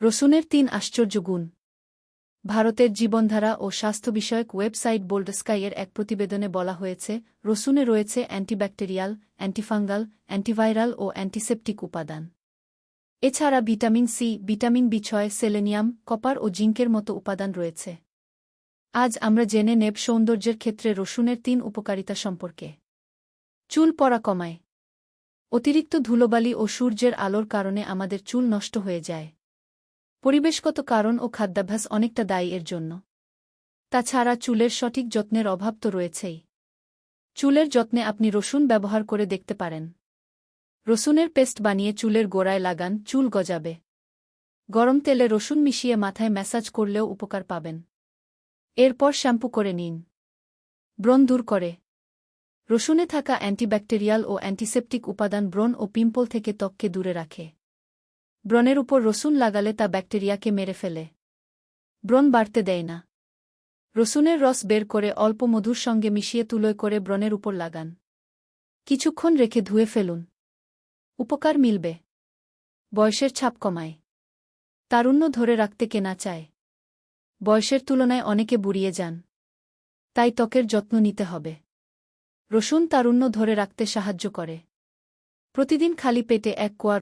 রসুনের তিন আশ্চর্য গুণ। ভারতের জীবনধারা ও স্বাস্থ্য বিষয়ক ওয়েবসাইট বোল্ড স্কাইয়ের এক প্রতিবেদনে বলা হয়েছে, রসুনে রয়েছে অ্যান্টিব্যাকটেরিয়াল, অ্যান্টিফাঙ্গাল, অ্যান্টিভাইরাল ও অ্যান্টিসেপটিক উপাদান। এছাড়া ভিটামিন সি, ভিটামিন বি ছয়, সেলেনিয়াম, কপার ও জিঙ্কের মতো উপাদান রয়েছে। আজ আমরা জেনে নেব সৌন্দর্যের ক্ষেত্রে রসুনের তিন উপকারিতা সম্পর্কে। চুল পড়া কমায়। অতিরিক্ত ধুলোবালি ও সূর্যের আলোর কারণে আমাদের চুল নষ্ট হয়ে যায়। পরিবেশগত কারণ ও খাদ্যাভ্যাস অনেকটা দায়ী এর জন্য। তাছাড়া চুলের সঠিক যত্নের অভাব তো রয়েছেই। চুলের যত্নে আপনি রসুন ব্যবহার করে দেখতে পারেন। রসুনের পেস্ট বানিয়ে চুলের গোড়ায় লাগান, চুল গজাবে। গরম তেলে রসুন মিশিয়ে মাথায় ম্যাসাজ করলেও উপকার পাবেন। এরপর শ্যাম্পু করে নিন। ব্রণ দূর করে। রসুনে থাকা অ্যান্টিব্যাকটেরিয়াল ও অ্যান্টিসেপটিক উপাদান ব্রণ ও পিম্পল থেকে ত্বককে দূরে রাখে। ব্রণের উপর রসুন লাগালে তা ব্যাকটেরিয়াকে মেরে ফেলে। ব্রণ বাড়তে দেয় না। রসুনের রস বের করে অল্প মধুর সঙ্গে মিশিয়ে তুলোয় করে ব্রণের উপর লাগান। কিছুক্ষণ রেখে ধুয়ে ফেলুন। উপকার মিলবে। বয়সের ছাপ কমায়। তারুণ্য ধরে রাখতে কেনা চায়। বয়সের তুলনায় অনেকে বুড়িয়ে যান। তাই ত্বকের যত্ন নিতে হবে। রসুন তারুণ্য ধরে রাখতে সাহায্য করে। প্রতিদিন খালি পেটে এক কোয়া